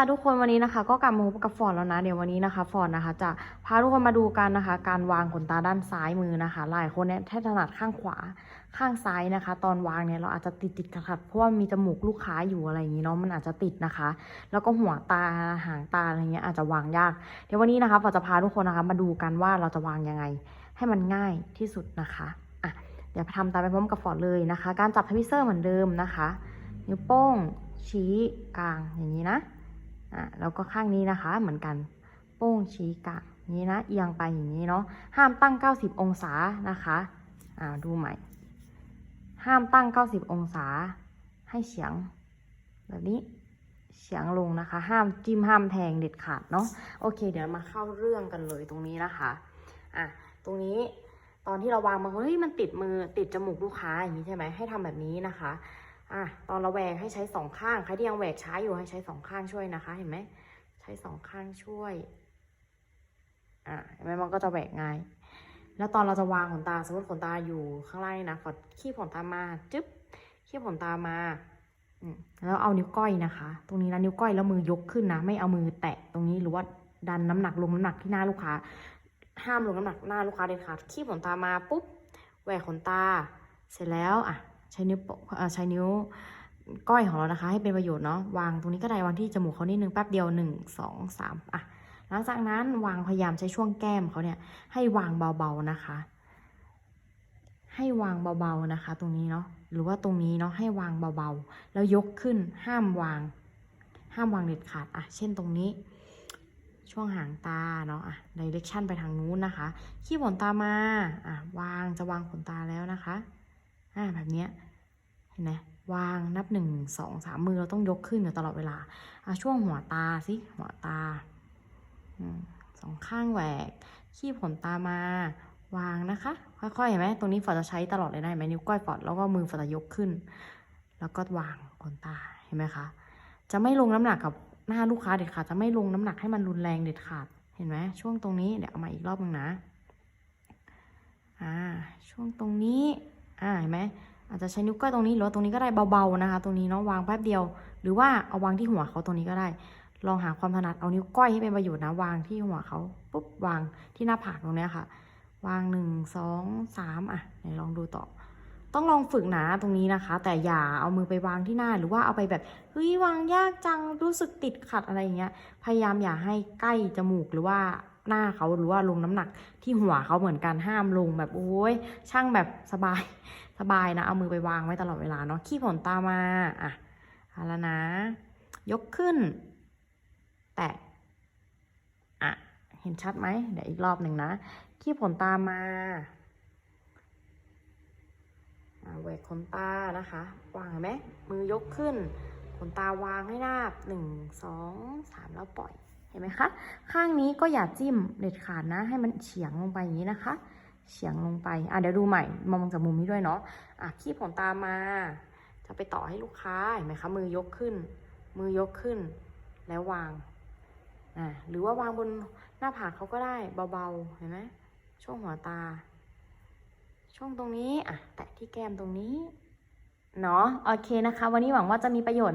ค่ะทุกคนวันนี้นะคะก็กลับมาพบกับฟอร์ดแล้วนะเดี๋ยววันนี้นะคะฟอร์ดนะคะ จะพาทุกคนมาดูกันนะคะ การวางขนตาด้านซ้ายมือนะคะ หลายคนเนี่ยแทบถนัดข้างขวาข้างซ้ายนะคะ ตอนวางเนี่ยเราอาจจะติดติดขัดเพราะว่ามีจมูกลูกค้าอยู่อะไรอย่างนี้เนาะมันอาจจะติดนะคะ แล้วก็หัวตาหางตาอะไรเงี้ยอาจจะวางยาก เดี๋ยววันนี้นะคะฟอร์ดจะพาทุกคนนะคะ มาดูกันว่าเราจะวางยังไง ให้มันง่ายที่สุดนะคะอะเดี๋ยวทำตามไปพร้อมกับฟอร์ดเลยนะคะ การจับทวิสเซอร์เหมือนเดิมนะคะ นิ้วโป้งชี้กลางอย่างนี้นะ อะแล้วก็ข้างนี้นะคะเหมือนกันโป้งชี้กลางอย่างนี้นะเอียงไปอย่างนี้เนาะห้ามตั้ง 90 องศานะคะอ่าดูใหม่ ห้ามตั้ง 90 องศา ให้เฉียง แบบนี้เฉียงลงนะคะ ห้ามจิ้มห้ามแทงเด็ดขาดเนาะโอเค เดี๋ยวมาเข้าเรื่องกันเลยตรงนี้นะคะอะตรงนี้ตอนที่เราวางมาเฮ้ยมันติดมือติดจมูกลูกค้าอย่างนี้ใช่ไหมให้ทำแบบนี้นะคะ อะตอนเราแหวกให้ใช้สองข้างใครที่ยังแหวกช้าอยู่ให้ใช้สองข้างช่วยนะคะ เห็นไหมใช้สองข้างช่วยอะเห็นไหมมันก็จะแหวกง่าย แล้วตอนเราจะวางขนตาสมมติขนตาอยู่ข้างล่างนี่นะกดขี้ขนตามาจึ๊บขี้ขนตามาอืมแล้วเอานิ้วก้อยนะคะ ตรงนี้นะนิ้วก้อยแล้วมือยกขึ้นนะ ไม่เอามือแตะตรงนี้หรือว่าดันน้ำหนักลงน้ำหนักที่หน้าลูกค้า ห้ามลงน้ำหนักหน้าลูกค้าเด็ดขาดขี้ขนตามาปุ๊บแหวกขนตา เสร็จแล้วอะ ใช้นิ้วโปะอะใช้นิ้วก้อยของเรานะคะ ให้เป็นประโยชน์เนาะวางตรงนี้ก็ได้วางที่จมูกเขานิดนึงแป๊บเดียวหนึ่งสองสามอะหลังจากนั้นวางพยายามใช้ช่วงแก้มเขาเนี่ยให้วางเบาๆนะคะ ให้วางเบาๆนะคะ ตรงนี้เนาะหรือว่าตรงนี้เนาะให้วางเบาๆ แล้วยกขึ้นห้ามวาง ห้ามวางเด็ดขาดอะเช่นตรงนี้ ช่วงหางตาเนาะอะดิเรกชันไปทางนู้นนะคะขี้ขนตามาอะวางจะวางขนตาแล้วนะคะ อ่าแบบเนี้ยเห็นไหมวางนับหนึ่งสองสามมือเราต้องยกขึ้นอยู่ตลอดเวลาอะช่วงหัวตาสิหัวตาสองข้างแหวกขี้ขนตามาวางนะคะ ค่อยๆเห็นไหมตรงนี้ฝอจะใช้ตลอดเลยนะเห็นไหมนิ้วก้อยฝอดแล้วก็มือฝอจะยกขึ้น แล้วก็วางขนตาเห็นไหมคะจะไม่ลงน้ำหนักกับหน้าลูกค้าเด็ดขาดจะไม่ลงน้ำหนักให้มันรุนแรงเด็ดขาดเห็นไหมช่วงตรงนี้เดี๋ยวเอามาอีกรอบนึงนะอ่าช่วงตรงนี้ อ่าเห็นไหมอาจจะใช้นิ้วก้อยตรงนี้หรือว่าตรงนี้ก็ได้เบาๆนะคะ ตรงนี้เนาะวางแป๊บเดียว หรือว่าเอาวางที่หัวเขาตรงนี้ก็ได้ ลองหาความถนัดเอานิ้วก้อยให้เป็นประโยชน์นะวางที่หัวเขาปุ๊บวางที่หน้าผากตรงเนี้ยค่ะ วางหนึ่งสองสามอะไหนลองดูต่อ ต้องลองฝึกหนาตรงนี้นะคะ แต่อย่าเอามือไปวางที่หน้าหรือว่าเอาไปแบบเฮ้ยวางยากจังรู้สึกติดขัดอะไรอย่างเงี้ยพยายามอย่าให้ใกล้จมูกหรือว่า หน้าเขาหรือว่าลงน้ำหนักที่หัวเขาเหมือนกันห้ามลงแบบโอ้ยช่างแบบสบายสบายนะ เอามือไปวางไว้ตลอดเวลาเนาะขี้ผลตามาอะเอาแล้วนะ ยกขึ้น แตะอะเห็นชัดไหมเดี๋ยวอีกรอบหนึ่งนะขี้ผลตามาแหวกขนตานะคะ วางเห็นไหมมือยกขึ้นขนตาวางให้นาบหนึ่งสองสามแล้วปล่อย เห็นไหมคะ ข้างนี้ก็อย่าจิ้มเด็ดขาดนะ ให้มันเฉียงลงไปอย่างนี้นะคะ เฉียงลงไป อะเดี๋ยวดูใหม่ มองจากมุมนี้ด้วยเนาะ อะคีบของตามา จะไปต่อให้ลูกค้า เห็นไหมคะ มือยกขึ้น มือยกขึ้น แล้ววาง อะหรือว่าวางบนหน้าผากเขาก็ได้เบาๆ เห็นไหมช่วงหัวตา ช่วงตรงนี้ อะ แตะที่แก้มตรงนี้ เนาะ โอเคนะคะ วันนี้หวังว่าจะมีประโยชน์